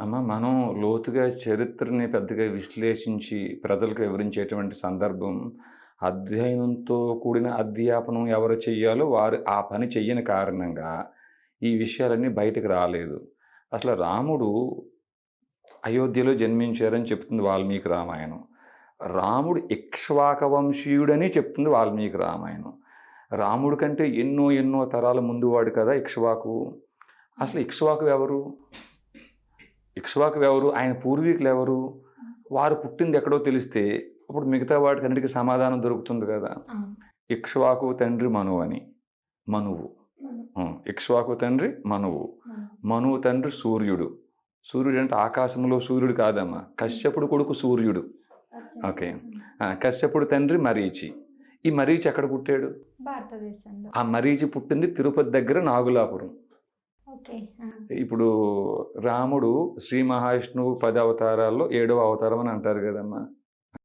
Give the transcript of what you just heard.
అమ్మ మనం లోతుగా చరిత్రని పెద్దగా విశ్లేషించి ప్రజలకు వివరించేటువంటి సందర్భం అధ్యయనంతో కూడిన అధ్యాపనం ఎవరు చెయ్యాలో వారు ఆ పని చెయ్యని కారణంగా ఈ విషయాలన్నీ బయటకు రాలేదు. అసలు రాముడు అయోధ్యలో జన్మించారని చెప్తుంది వాల్మీకి రామాయణం. రాముడు ఇక్ష్వాక వంశీయుడని చెప్తుంది వాల్మీకి రామాయణం. రాముడి కంటే ఎన్నో ఎన్నో తరాల ముందువాడు కదా ఇక్ష్వాకు. అసలు ఇక్ష్వాకు ఎవరు? ఇక్ష్వాకు ఎవరు? ఆయన పూర్వీకులు ఎవరు? వారు పుట్టింది ఎక్కడో తెలిస్తే అప్పుడు మిగతా వాటికి అన్నిటికీ సమాధానం దొరుకుతుంది కదా. ఇక్ష్వాకు తండ్రి మనువు అని. మనువు. ఇక్ష్వాకు తండ్రి మనువు. మనువు. తండ్రి సూర్యుడు. సూర్యుడు అంటే ఆకాశంలో సూర్యుడు కాదమ్మా. కశ్యపుడు కొడుకు సూర్యుడు. ఓకే. కశ్యపుడు తండ్రి మరీచి. ఈ మరీచి ఎక్కడ పుట్టాడు? భారతదేశంలో. ఆ మరీచి పుట్టింది తిరుపతి దగ్గర నాగులాపురం. ఇప్పుడు రాముడు శ్రీ మహావిష్ణువు పది అవతారాల్లో ఏడవ అవతారం అని అంటారు కదమ్మా.